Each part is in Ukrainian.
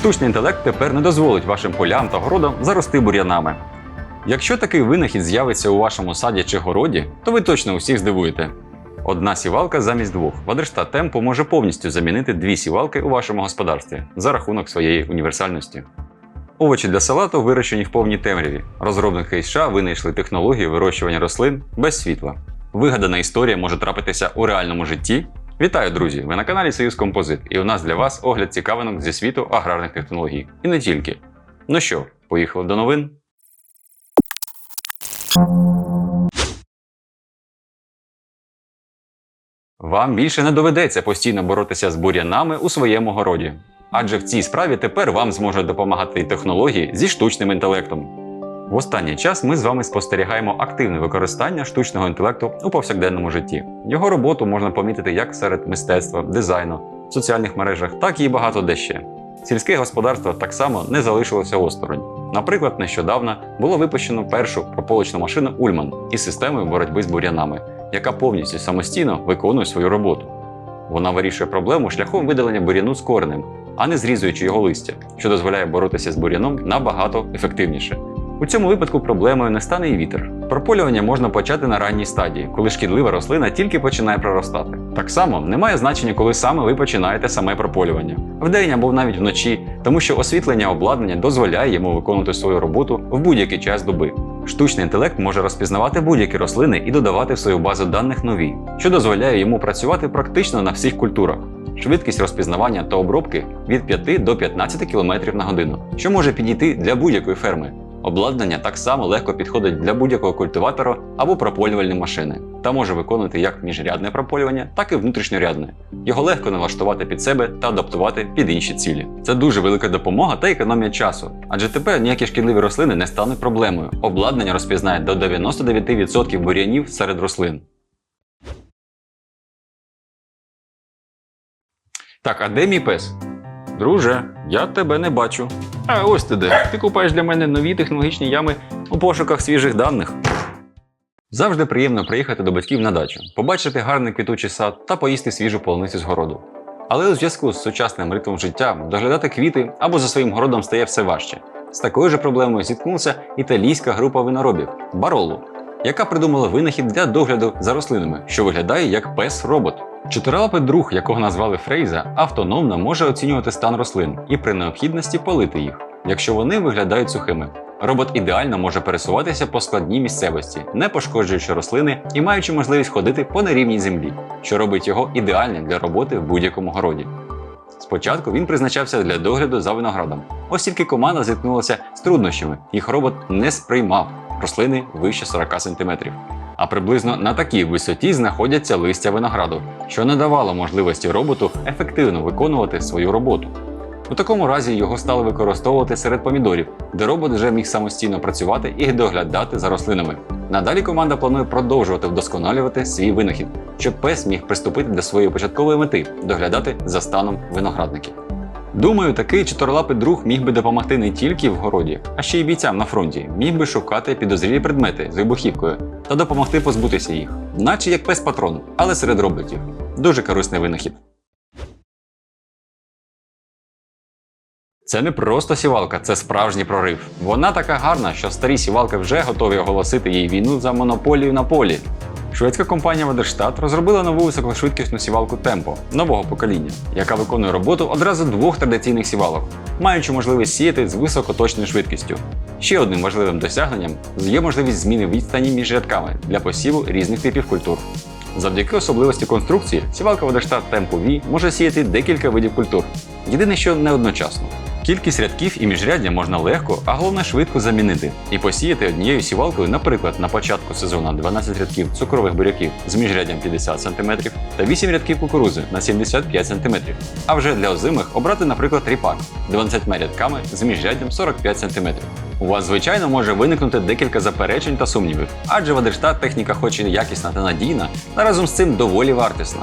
Штучний інтелект тепер не дозволить вашим полям та городам зарости бур'янами. Якщо такий винахід з'явиться у вашому саді чи городі, то ви точно усіх здивуєте. Одна сівалка замість двох. Вадрштат Темпо може повністю замінити дві сівалки у вашому господарстві за рахунок своєї універсальності. Овочі для салату вирощені в повній темряві. Розробники із США винайшли технологію вирощування рослин без світла. Вигадана історія може трапитися у реальному житті. Вітаю, друзі! Ви на каналі Союз Композит, і у нас для вас огляд цікавинок зі світу аграрних технологій. І не тільки. Ну що, поїхали до новин? Вам більше не доведеться постійно боротися з бур'янами у своєму городі. Адже в цій справі тепер вам зможуть допомагати і технології зі штучним інтелектом. В останній час ми з вами спостерігаємо активне використання штучного інтелекту у повсякденному житті. Його роботу можна помітити як серед мистецтва, дизайну, соціальних мережах, так і багато де ще. Сільське господарство так само не залишилося осторонь. Наприклад, нещодавно було випущено першу прополочну машину Ульман із системою боротьби з бур'янами, яка повністю самостійно виконує свою роботу. Вона вирішує проблему шляхом видалення бур'яну з коренем, а не зрізуючи його листя, що дозволяє боротися з бур'яном набагато ефективніше. У цьому випадку проблемою не стане і вітер. Прополювання можна почати на ранній стадії, коли шкідлива рослина тільки починає проростати. Так само немає значення, коли саме ви починаєте саме прополювання вдень або навіть вночі, тому що освітлення обладнання дозволяє йому виконувати свою роботу в будь-який час доби. Штучний інтелект може розпізнавати будь-які рослини і додавати в свою базу даних нові, що дозволяє йому працювати практично на всіх культурах. Швидкість розпізнавання та обробки від 5 до 15 км на годину, що може підійти для будь-якої ферми. Обладнання так само легко підходить для будь-якого культиватора або прополювальної машини та може виконувати як міжрядне прополювання, так і внутрішньорядне. Його легко налаштувати під себе та адаптувати під інші цілі. Це дуже велика допомога та економія часу, адже тепер ніякі шкідливі рослини не стануть проблемою. Обладнання розпізнає до 99% бур'янів серед рослин. Так, а де мій пес? Друже, я тебе не бачу. А ось ти де. Ти купаєш для мене нові технологічні ями у пошуках свіжих даних. Завжди приємно приїхати до батьків на дачу, побачити гарний квітучий сад та поїсти свіжу полуницю з городу. Але у зв'язку з сучасним ритмом життя доглядати квіти або за своїм городом стає все важче. З такою ж проблемою зіткнувся італійська група виноробів Баролу, яка придумала винахід для догляду за рослинами, що виглядає як пес-робот. Чотирилапий друг, якого назвали Фрейза, автономно може оцінювати стан рослин і при необхідності полити їх, якщо вони виглядають сухими. Робот ідеально може пересуватися по складній місцевості, не пошкоджуючи рослини і маючи можливість ходити по нерівній землі, що робить його ідеальним для роботи в будь-якому городі. Спочатку він призначався для догляду за виноградом. Ось тільки команда зіткнулася з труднощами, їх робот не сприймав рослини вище 40 см. А приблизно на такій висоті знаходяться листя винограду, що не давало можливості роботу ефективно виконувати свою роботу. У такому разі його стали використовувати серед помідорів, де робот вже міг самостійно працювати і доглядати за рослинами. Надалі команда планує продовжувати вдосконалювати свій винахід, щоб пес міг приступити до своєї початкової мети доглядати за станом виноградників. Думаю, такий чотирилапий друг міг би допомогти не тільки в городі, а ще й бійцям на фронті, міг би шукати підозрілі предмети з вибухівкою та допомогти позбутися їх, наче як пес патрон, але серед роботів. Дуже корисний винахід. Це не просто сівалка, це справжній прорив. Вона така гарна, що старі сівалки вже готові оголосити їй війну за монополію на полі. Шведська компанія Ведерштат розробила нову високошвидкісну сівалку Темпо нового покоління, яка виконує роботу одразу двох традиційних сівалок, маючи можливість сіяти з високоточною швидкістю. Ще одним важливим досягненням є можливість зміни відстані між рядками для посіву різних типів культур. Завдяки особливості конструкції, сівалка Ведерштат Tempo V може сіяти декілька видів культур. Єдине, що не одночасно. Кількість рядків і міжряддя можна легко, а головне швидко замінити і посіяти однією сівалкою, наприклад, на початку сезону 12 рядків цукрових буряків з міжряддям 50 см та 8 рядків кукурузи на 75 см. А вже для озимих обрати, наприклад, ріпак 12 рядками з міжряддям 45 см. У вас, звичайно, може виникнути декілька заперечень та сумнівів, адже Вадерштат техніка хоч і якісна та надійна, та разом з цим доволі вартісна.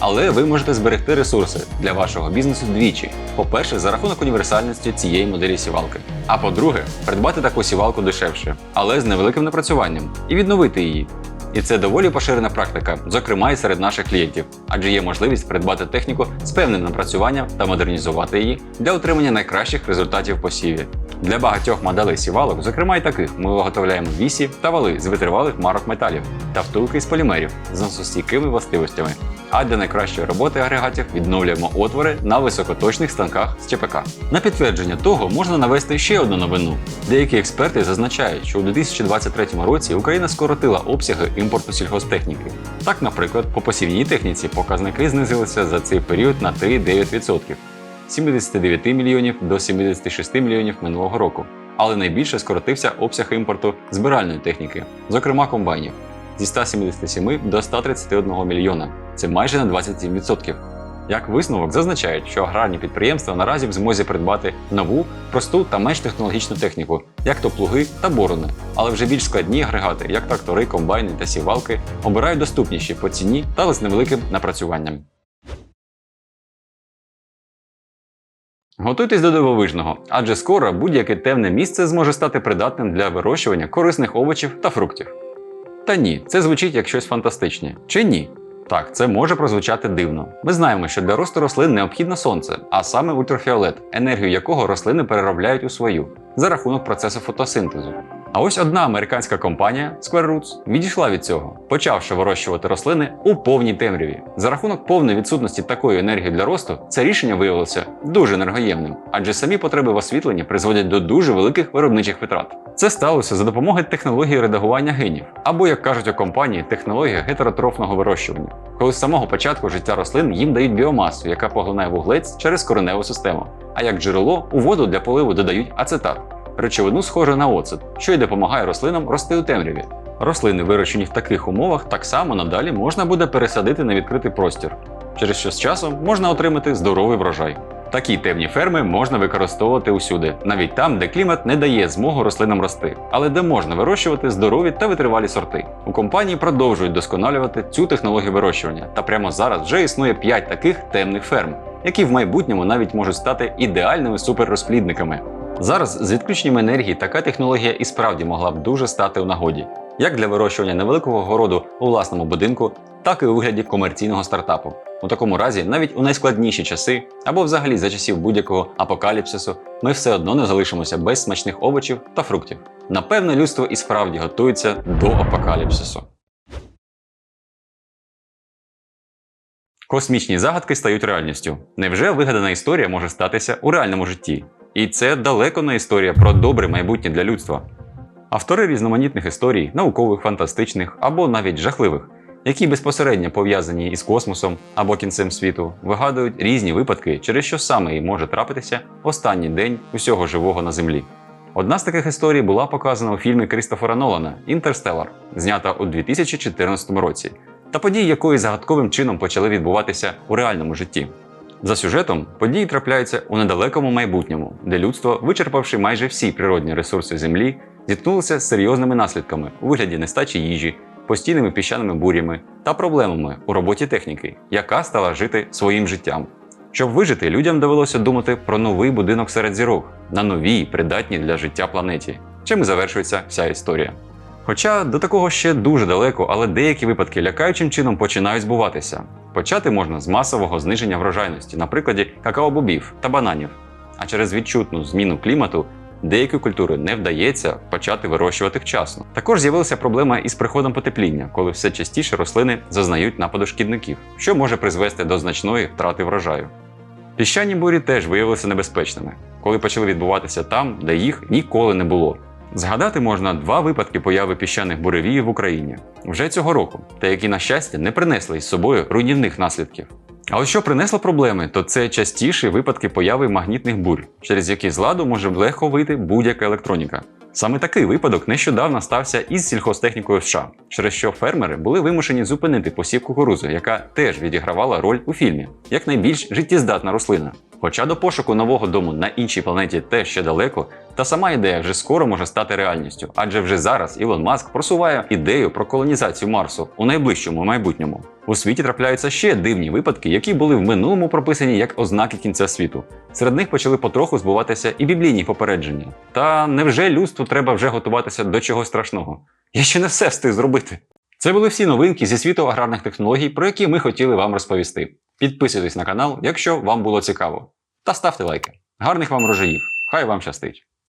Але ви можете зберегти ресурси для вашого бізнесу двічі. По-перше, за рахунок універсальності цієї моделі сівалки. А по-друге, придбати таку сівалку дешевше, але з невеликим напрацюванням, і відновити її. І це доволі поширена практика, зокрема і серед наших клієнтів, адже є можливість придбати техніку з певним напрацюванням та модернізувати її для отримання найкращих результатів посіві. Для багатьох моделей сівалок, зокрема і таких, ми виготовляємо вісі та вали з витривалих марок металів та втулки з полімерів з носостійкими властивостями. А для найкращої роботи агрегатів відновлюємо отвори на високоточних станках з ЧПК. На підтвердження того можна навести ще одну новину. Деякі експерти зазначають, що у 2023 році Україна скоротила обсяги імпорту сільхозтехніки. Так, наприклад, по посівній техніці показники знизилися за цей період на 3,9%. з 79 мільйонів до 76 мільйонів минулого року. Але найбільше скоротився обсяг імпорту збиральної техніки, зокрема комбайнів, зі 177 до 131 мільйона. Це майже на 27%. Як висновок зазначають, що аграрні підприємства наразі в змозі придбати нову, просту та менш технологічну техніку, як то плуги та борони, але вже більш складні агрегати, як трактори, комбайни та сівалки, обирають доступніші по ціні та з невеликим напрацюванням. Готуйтесь до дивовижного, адже скоро будь-яке темне місце зможе стати придатним для вирощування корисних овочів та фруктів. Та ні, це звучить як щось фантастичне. Чи ні? Так, це може прозвучати дивно. Ми знаємо, що для росту рослин необхідно сонце, а саме ультрафіолет, енергію якого рослини переробляють у свою за рахунок процесу фотосинтезу. А ось одна американська компанія Square Roots відійшла від цього, почавши вирощувати рослини у повній темряві. За рахунок повної відсутності такої енергії для росту, це рішення виявилося дуже енергоємним, адже самі потреби в освітленні призводять до дуже великих виробничих витрат. Це сталося за допомогою технології редагування генів, або, як кажуть у компанії, технологія гетеротрофного вирощування, коли з самого початку життя рослин їм дають біомасу, яка поглинає вуглець через кореневу систему. А як джерело у воду для поливу додають ацетат речовину схожу на оцет, що й допомагає рослинам рости у темряві. Рослини, вирощені в таких умовах, так само надалі можна буде пересадити на відкритий простір, через що з часом можна отримати здоровий врожай. Такі темні ферми можна використовувати усюди, навіть там, де клімат не дає змогу рослинам рости, але де можна вирощувати здорові та витривалі сорти. У компанії продовжують досконалювати цю технологію вирощування, та прямо зараз вже існує 5 таких темних ферм, які в майбутньому навіть можуть стати ідеальними суперрозплідниками. Зараз з відключенням енергії така технологія і справді могла б дуже стати у нагоді, як для вирощування невеликого городу у власному будинку, так і у вигляді комерційного стартапу. У такому разі, навіть у найскладніші часи або взагалі за часів будь-якого апокаліпсису, ми все одно не залишимося без смачних овочів та фруктів. Напевно, людство і справді готується до апокаліпсису. Космічні загадки стають реальністю. Невже вигадана історія може статися у реальному житті? І це далеко не історія про добре майбутнє для людства. Автори різноманітних історій, наукових, фантастичних або навіть жахливих, які безпосередньо пов'язані із космосом або кінцем світу, вигадують різні випадки, через що саме і може трапитися останній день усього живого на землі. Одна з таких історій була показана у фільмі Крістофера Нолана Інтерстелар, знята у 2014 році, та події якої загадковим чином почали відбуватися у реальному житті. За сюжетом події трапляються у недалекому майбутньому, де людство, вичерпавши майже всі природні ресурси Землі, зіткнулося з серйозними наслідками у вигляді нестачі їжі, постійними піщаними бурями та проблемами у роботі техніки, яка стала жити своїм життям. Щоб вижити, людям довелося думати про новий будинок серед зірок на новій, придатній для життя планеті, чим і завершується вся історія. Хоча до такого ще дуже далеко, але деякі випадки лякаючим чином починають збуватися. Почати можна з масового зниження врожайності, на прикладі какао-бобів та бананів. А через відчутну зміну клімату деякі культури не вдається почати вирощувати вчасно. Також з'явилася проблема із приходом потепління, коли все частіше рослини зазнають нападу шкідників, що може призвести до значної втрати врожаю. Піщані бурі теж виявилися небезпечними, коли почали відбуватися там, де їх ніколи не було. Згадати можна два випадки появи піщаних буревіїв в Україні вже цього року, та які, на щастя, не принесли із собою руйнівних наслідків. А ось що принесло проблеми, то це частіші випадки появи магнітних бурь, через які з ладу може легко вийти будь-яка електроніка. Саме такий випадок нещодавно стався із сільхозтехнікою США, через що фермери були вимушені зупинити посів кукурузи, яка теж відігравала роль у фільмі, як найбільш життєздатна рослина. Хоча до пошуку нового дому на іншій планеті теж ще далеко, та сама ідея вже скоро може стати реальністю, адже вже зараз Ілон Маск просуває ідею про колонізацію Марсу у найближчому майбутньому. У світі трапляються ще дивні випадки, які були в минулому прописані як ознаки кінця світу. Серед них почали потроху збуватися і біблійні попередження. Та невже людству треба вже готуватися до чогось страшного? Я ще не все встиг зробити. Це були всі новинки зі світу аграрних технологій, про які ми хотіли вам розповісти. Підписуйтесь на канал, якщо вам було цікаво. Та ставте лайки. Гарних вам рожаїв! Хай вам щастить!